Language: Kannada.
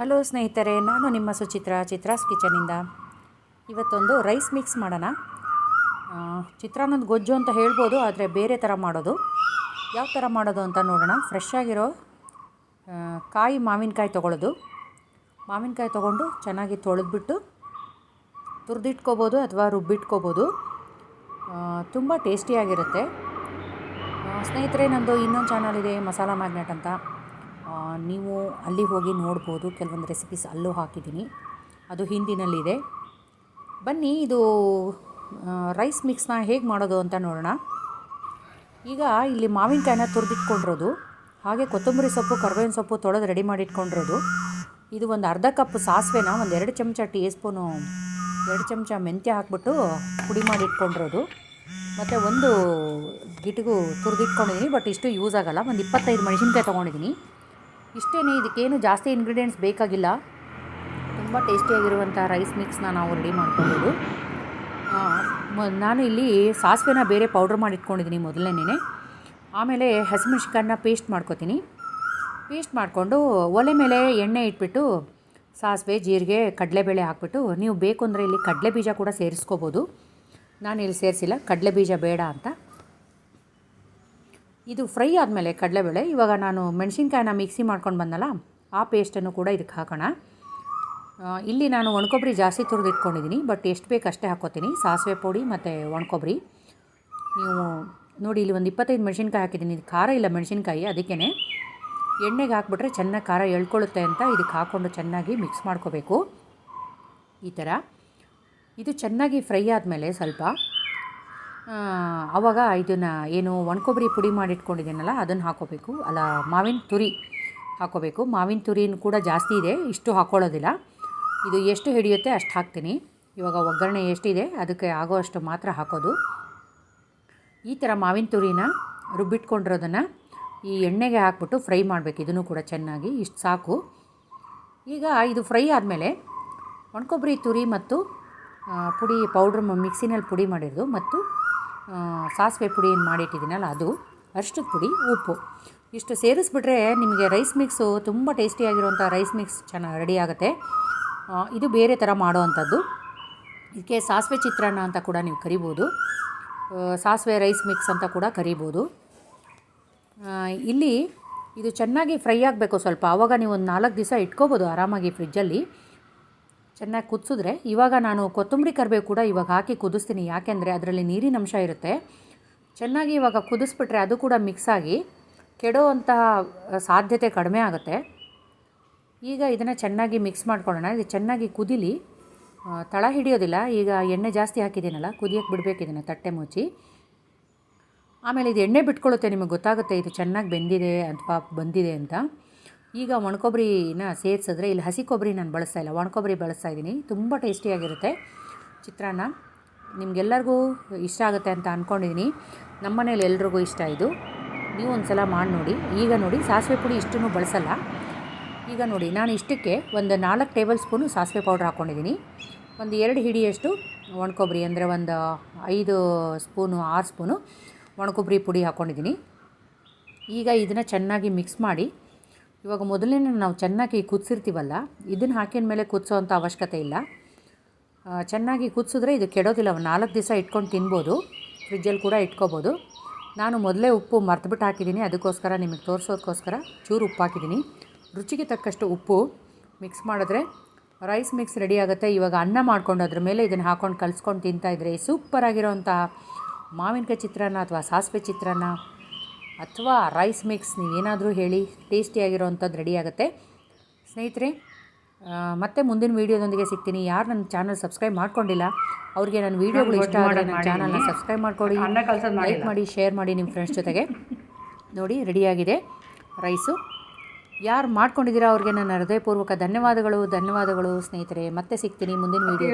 ಹಲೋ ಸ್ನೇಹಿತರೆ, ನಾನು ನಿಮ್ಮ ಸುಚಿತ್ರ, ಚಿತ್ರಾಸ್ ಕಿಚನಿಂದ ಇವತ್ತೊಂದು ರೈಸ್ ಮಿಕ್ಸ್ ಮಾಡೋಣ. ಚಿತ್ರಾನ್ನದ ಗೊಜ್ಜು ಅಂತ ಹೇಳ್ಬೋದು, ಆದರೆ ಬೇರೆ ಥರ ಮಾಡೋದು. ಯಾವ ಥರ ಮಾಡೋದು ಅಂತ ನೋಡೋಣ. ಫ್ರೆಶ್ ಆಗಿರೋ ಕಾಯಿ ಮಾವಿನಕಾಯಿ ತೊಗೊಳ್ಳೋದು. ಮಾವಿನಕಾಯಿ ತೊಗೊಂಡು ಚೆನ್ನಾಗಿ ತೊಳೆದ್ಬಿಟ್ಟು ತುರಿದಿಟ್ಕೋಬೋದು ಅಥವಾ ರುಬ್ಬಿಟ್ಕೋಬೋದು. ತುಂಬ ಟೇಸ್ಟಿಯಾಗಿರುತ್ತೆ. ಸ್ನೇಹಿತರೆ, ನಂದು ಇನ್ನೊಂದು ಚಾನಲ್ ಇದೆ, ಮಸಾಲ ಮ್ಯಾಗ್ನೆಟ್ ಅಂತ. ನೀವು ಅಲ್ಲಿ ಹೋಗಿ ನೋಡ್ಬೋದು. ಕೆಲವೊಂದು ರೆಸಿಪೀಸ್ ಅಲ್ಲೂ ಹಾಕಿದ್ದೀನಿ. ಅದು ಹಿಂದಿನಲ್ಲಿದೆ. ಬನ್ನಿ, ಇದು ರೈಸ್ ಮಿಕ್ಸ್ನ ಹೇಗೆ ಮಾಡೋದು ಅಂತ ನೋಡೋಣ. ಈಗ ಇಲ್ಲಿ ಮಾವಿನಕಾಯಿನ ತುರಿದಿಟ್ಕೊಂಡಿರೋದು. ಹಾಗೆ ಕೊತ್ತಂಬರಿ ಸೊಪ್ಪು, ಕರ್ಬೇವಿನ ಸೊಪ್ಪು ತೊಳೆದು ರೆಡಿ ಮಾಡಿ ಇಟ್ಕೊಂಡಿರೋದು ಇದು ಒಂದು ಅರ್ಧ ಕಪ್ ಸಾಸಿವೆನ ಒಂದು ಎರಡು ಚಮಚ ಟೀ ಸ್ಪೂನು ಎರಡು ಚಮಚ ಮೆಂತ್ಯ ಹಾಕ್ಬಿಟ್ಟು ಪುಡಿ ಮಾಡಿ ಇಟ್ಕೊಂಡಿರೋದು ಮತ್ತು ಒಂದು ಗಿಟಿಗೂ ತುರಿದಿಟ್ಕೊಂಡಿದ್ದೀನಿ ಬಟ್ ಇಷ್ಟು ಯೂಸ್ ಆಗೋಲ್ಲ. ಒಂದು ಇಪ್ಪತ್ತೈದು ಮೆಣಸಿನ್ಕಾಯಿ ತೊಗೊಂಡಿದ್ದೀನಿ ಇಷ್ಟೇ ಇದಕ್ಕೇನು ಜಾಸ್ತಿ ಇಂಗ್ರೀಡಿಯೆಂಟ್ಸ್ ಬೇಕಾಗಿಲ್ಲ. ತುಂಬ ಟೇಸ್ಟಿಯಾಗಿರುವಂಥ ರೈಸ್ ಮಿಕ್ಸ್ನ ನಾವು ರೆಡಿ ಮಾಡ್ಕೊಬೋದು. ನಾನು ಇಲ್ಲಿ ಸಾಸಿವೆನ ಬೇರೆ ಪೌಡ್ರ್ ಮಾಡಿ ಇಟ್ಕೊಂಡಿದ್ದೀನಿ ಮೊದಲನೇ ಆಮೇಲೆ ಹಸಿಮೆಣ್ಸಿಕಾಯನ್ನ ಪೇಸ್ಟ್ ಮಾಡ್ಕೊತೀನಿ. ಪೇಸ್ಟ್ ಮಾಡಿಕೊಂಡು ಒಲೆ ಮೇಲೆ ಎಣ್ಣೆ ಇಟ್ಬಿಟ್ಟು ಸಾಸಿವೆ, ಜೀರಿಗೆ, ಕಡಲೆಬೇಳೆ ಹಾಕ್ಬಿಟ್ಟು ನೀವು ಬೇಕು ಅಂದರೆ ಇಲ್ಲಿ ಕಡಲೆ ಬೀಜ ಕೂಡ ಸೇರಿಸ್ಕೋಬೋದು. ನಾನು ಇಲ್ಲಿ ಸೇರಿಸಿಲ್ಲ ಕಡಲೆ ಬೀಜ ಬೇಡ ಅಂತ. ಇದು ಫ್ರೈ ಆದಮೇಲೆ ಕಡಲೆಬೇಳೆ. ಇವಾಗ ನಾನು ಮೆಣಸಿನ್ಕಾಯಿನ ಮಿಕ್ಸಿ ಮಾಡ್ಕೊಂಡು ಬಂದಲ್ಲ, ಆ ಪೇಸ್ಟನ್ನು ಕೂಡ ಇದಕ್ಕೆ ಹಾಕೋಣ. ಇಲ್ಲಿ ನಾನು ಒಣಕೊಬ್ಬರಿ ಜಾಸ್ತಿ ತುರಿದಿಟ್ಕೊಂಡಿದ್ದೀನಿ ಬಟ್ ಎಷ್ಟು ಬೇಕು ಅಷ್ಟೇ ಹಾಕ್ಕೋತೀನಿ ಸಾಸಿವೆ ಪುಡಿ ಮತ್ತು ಒಣಕೊಬ್ಬರಿ. ನೀವು ನೋಡಿ, ಇಲ್ಲಿ ಒಂದು ಇಪ್ಪತ್ತೈದು ಮೆಣಸಿನ್ಕಾಯಿ ಹಾಕಿದ್ದೀನಿ ಇದು ಖಾರ ಇಲ್ಲ ಮೆಣಸಿನ್ಕಾಯಿ ಅದಕ್ಕೇ ಎಣ್ಣೆಗೆ ಹಾಕ್ಬಿಟ್ರೆ ಚೆನ್ನಾಗಿ ಖಾರ ಎಳ್ಕೊಳ್ಳುತ್ತೆ ಅಂತ ಇದಕ್ಕೆ ಹಾಕ್ಕೊಂಡು ಚೆನ್ನಾಗಿ ಮಿಕ್ಸ್ ಮಾಡ್ಕೋಬೇಕು. ಈ ಥರ. ಇದು ಚೆನ್ನಾಗಿ ಫ್ರೈ ಆದಮೇಲೆ ಸ್ವಲ್ಪ ಆವಾಗ ಇದನ್ನು ಏನು ಒಣಕೊಬ್ಬರಿ ಪುಡಿ ಮಾಡಿ ಇಟ್ಕೊಂಡಿದ್ದೀನಲ್ಲ ಅದನ್ನು ಹಾಕೋಬೇಕು. ಅಲ್ಲ, ಮಾವಿನ ತುರಿ ಹಾಕೋಬೇಕು. ಮಾವಿನ ತುರಿನ ಕೂಡ ಜಾಸ್ತಿ ಇದೆ, ಇಷ್ಟು ಹಾಕ್ಕೊಳ್ಳೋದಿಲ್ಲ ಇದು ಎಷ್ಟು ಹಿಡಿಯುತ್ತೆ ಅಷ್ಟು ಹಾಕ್ತೀನಿ. ಇವಾಗ ಒಗ್ಗರಣೆ ಎಷ್ಟಿದೆ, ಅದಕ್ಕೆ ಆಗೋ ಅಷ್ಟು ಮಾತ್ರ ಹಾಕೋದು. ಈ ಥರ ಮಾವಿನ ತುರಿನ ರುಬ್ಬಿಟ್ಕೊಂಡಿರೋದನ್ನು ಈ ಎಣ್ಣೆಗೆ ಹಾಕ್ಬಿಟ್ಟು ಫ್ರೈ ಮಾಡಬೇಕು. ಇದನ್ನು ಕೂಡ ಚೆನ್ನಾಗಿ, ಇಷ್ಟು ಸಾಕು. ಈಗ ಇದು ಫ್ರೈ ಆದಮೇಲೆ ಒಣಕೊಬ್ಬರಿ ತುರಿ ಮತ್ತು ಪುಡಿ ಪೌಡ್ರ್ ಮಿಕ್ಸಿನಲ್ಲಿ ಪುಡಿ ಮಾಡಿರೋದು ಮತ್ತು ಸಾಸಿವೆ ಪುಡಿ ಏನು ಮಾಡಿಟ್ಟಿದ್ದೀನಲ್ಲ ಅದು ಅರ್ಶದ ಪುಡಿ, ಉಪ್ಪು. ಇಷ್ಟು ಸೇರಿಸ್ಬಿಟ್ರೆ ನಿಮಗೆ ರೈಸ್ ಮಿಕ್ಸು ತುಂಬ ಟೇಸ್ಟಿಯಾಗಿರುವಂಥ ರೈಸ್ ಮಿಕ್ಸ್ ಚೆನ್ನಾಗಿ ರೆಡಿ ಆಗುತ್ತೆ. ಇದು ಬೇರೆ ಥರ ಮಾಡೋ ಅಂಥದ್ದು ಇದಕ್ಕೆ ಸಾಸಿವೆ ಚಿತ್ರಾನ್ನ ಅಂತ ಕೂಡ ನೀವು ಕರಿಬೋದು. ಸಾಸಿವೆ ರೈಸ್ ಮಿಕ್ಸ್ ಅಂತ ಕೂಡ ಕರಿಬೋದು. ಇಲ್ಲಿ ಇದು ಚೆನ್ನಾಗಿ ಫ್ರೈ ಆಗಬೇಕು ಸ್ವಲ್ಪ. ಆವಾಗ ನೀವು ಒಂದು ನಾಲ್ಕು ದಿವಸ ಇಟ್ಕೋಬೋದು ಆರಾಮಾಗಿ ಫ್ರಿಜ್ಜಲ್ಲಿ ಚೆನ್ನಾಗಿ ಕುದಿಸಿದ್ರೆ ಇವಾಗ ನಾನು ಕೊತ್ತಂಬರಿ ಕರಿಬೇವು ಕೂಡ ಇವಾಗ ಹಾಕಿ ಕುದಿಸ್ತೀನಿ. ಯಾಕೆಂದರೆ ಅದರಲ್ಲಿ ನೀರಿನ ಅಂಶ ಇರುತ್ತೆ. ಚೆನ್ನಾಗಿ ಇವಾಗ ಕುದಿಸ್ಬಿಟ್ರೆ ಅದು ಕೂಡ ಮಿಕ್ಸ್ ಆಗಿ ಕೆಡೋವಂತಹ ಸಾಧ್ಯತೆ ಕಡಿಮೆ ಆಗುತ್ತೆ. ಈಗ ಇದನ್ನು ಚೆನ್ನಾಗಿ ಮಿಕ್ಸ್ ಮಾಡ್ಕೊಳ್ಳೋಣ. ಇದು ಚೆನ್ನಾಗಿ ಕುದಿಲಿ ತಳ ಹಿಡಿಯೋದಿಲ್ಲ. ಈಗ ಎಣ್ಣೆ ಜಾಸ್ತಿ ಹಾಕಿದ್ದೀನಲ್ಲ ಕುದಿಯೋಕ್ಕೆ ಬಿಡಬೇಕು ಇದನ್ನು ತಟ್ಟೆ ಮುಚ್ಚಿ. ಆಮೇಲೆ ಇದು ಎಣ್ಣೆ ಬಿಟ್ಕೊಳ್ಳುತ್ತೆ, ನಿಮಗೆ ಗೊತ್ತಾಗುತ್ತೆ ಇದು ಚೆನ್ನಾಗಿ ಬೆಂದಿದೆ ಅಥವಾ ಬಂದಿದೆ ಅಂತ. ಈಗ ಒಣಕೊಬ್ಬರಿನ ಸೇರಿಸಿದ್ರೆ ಇಲ್ಲಿ ಹಸಿ ಕೊಬ್ಬರಿ ನಾನು ಬಳಸ್ತಾ ಇಲ್ಲ. ಒಣಕೊಬ್ಬರಿ ಬಳಸ್ತಾ ಇದ್ದೀನಿ. ತುಂಬ ಟೇಸ್ಟಿಯಾಗಿರುತ್ತೆ. ಚಿತ್ರಾನ್ನ ನಿಮಗೆಲ್ಲರಿಗೂ ಇಷ್ಟ ಆಗುತ್ತೆ ಅಂತ ಅಂದ್ಕೊಂಡಿದ್ದೀನಿ ನಮ್ಮ ಮನೇಲಿ ಎಲ್ರಿಗೂ ಇಷ್ಟ ಇದು. ನೀವು ಒಂದು ಸಲ ಮಾಡಿ ನೋಡಿ. ಈಗ ನೋಡಿ, ಸಾಸಿವೆ ಪುಡಿ ಇಷ್ಟನ್ನು ಬಳಸಲ್ಲ. ಈಗ ನೋಡಿ, ನಾನು ಇಷ್ಟಕ್ಕೆ ಒಂದು ನಾಲ್ಕು ಟೇಬಲ್ ಸ್ಪೂನು ಸಾಸಿವೆ ಪೌಡ್ರ್ ಹಾಕ್ಕೊಂಡಿದ್ದೀನಿ ಒಂದು ಎರಡು ಹಿಡಿಯಷ್ಟು ಒಣಕೊಬ್ಬರಿ, ಅಂದರೆ ಒಂದು ಐದು ಸ್ಪೂನು, ಆರು ಸ್ಪೂನು ಒಣಕೊಬ್ಬರಿ ಪುಡಿ ಹಾಕ್ಕೊಂಡಿದ್ದೀನಿ ಈಗ ಇದನ್ನು ಚೆನ್ನಾಗಿ ಮಿಕ್ಸ್ ಮಾಡಿ ಇವಾಗ ಮೊದಲನೇ ನಾವು ಚೆನ್ನಾಗಿ ಕುದಿಸಿರ್ತೀವಲ್ಲ, ಇದನ್ನು ಹಾಕಿದ ಮೇಲೆ ಕುದಿಸೋ ಅವಶ್ಯಕತೆ ಇಲ್ಲ. ಚೆನ್ನಾಗಿ ಕುದಿಸಿದ್ರೆ ಇದು ಕೆಡೋದಿಲ್ಲ. ನಾಲ್ಕು ದಿವಸ ಇಟ್ಕೊಂಡು ತಿನ್ಬೋದು, ಫ್ರಿಜ್ಜಲ್ಲಿ ಕೂಡ ಇಟ್ಕೋಬೋದು. ನಾನು ಮೊದಲೇ ಉಪ್ಪು ಮರ್ತುಬಿಟ್ಟು ಹಾಕಿದ್ದೀನಿ. ಅದಕ್ಕೋಸ್ಕರ ನಿಮಗೆ ತೋರಿಸೋದಕ್ಕೋಸ್ಕರ ಚೂರು ಉಪ್ಪು ಹಾಕಿದ್ದೀನಿ. ರುಚಿಗೆ ತಕ್ಕಷ್ಟು ಉಪ್ಪು ಮಿಕ್ಸ್ ಮಾಡಿದ್ರೆ ರೈಸ್ ಮಿಕ್ಸ್ ರೆಡಿ ಆಗುತ್ತೆ. ಇವಾಗ ಅನ್ನ ಮಾಡ್ಕೊಂಡು ಅದ್ರ ಮೇಲೆ ಇದನ್ನು ಹಾಕ್ಕೊಂಡು ಕಲಿಸ್ಕೊಂಡು ತಿಂತಾಯಿದ್ರೆ ಸೂಪರಾಗಿರೋಂಥ ಮಾವಿನಕಾಯಿ ಚಿತ್ರಾನ್ನ ಅಥವಾ ಸಾಸಿವೆ ಚಿತ್ರಾನ್ನ ಅಥವಾ ರೈಸ್ ಮಿಕ್ಸ್ ನೀವೇನಾದರೂ ಹೇಳಿ ಟೇಸ್ಟಿಯಾಗಿರೋವಂಥದ್ದು ರೆಡಿ ಆಗುತ್ತೆ. ಸ್ನೇಹಿತರೆ ಮತ್ತೆ ಮುಂದಿನ ವೀಡಿಯೋದೊಂದಿಗೆ ಸಿಗ್ತೀನಿ. ಯಾರು ನನ್ನ ಚಾನಲ್ ಸಬ್ಸ್ಕ್ರೈಬ್ ಮಾಡ್ಕೊಂಡಿಲ್ಲ ಅವ್ರಿಗೆ ನನ್ನ ವೀಡಿಯೋಗಳು ಇಷ್ಟ ಆದರೆ ನನ್ನ ಚಾನಲ್ನ ಸಬ್ಸ್ಕ್ರೈಬ್ ಮಾಡ್ಕೊಳ್ಳಿ ಲೈಕ್ ಮಾಡಿ ಶೇರ್ ಮಾಡಿ ನಿಮ್ಮ ಫ್ರೆಂಡ್ಸ್ ಜೊತೆಗೆ. ನೋಡಿ ರೆಡಿಯಾಗಿದೆ ರೈಸು. ಯಾರು ಮಾಡ್ಕೊಂಡಿದ್ದೀರಾ ಅವ್ರಿಗೆ ನನ್ನ ಹೃದಯಪೂರ್ವಕ ಧನ್ಯವಾದಗಳು ಧನ್ಯವಾದಗಳು ಸ್ನೇಹಿತರೆ. ಮತ್ತೆ ಸಿಗ್ತೀನಿ ಮುಂದಿನ ವೀಡಿಯೋ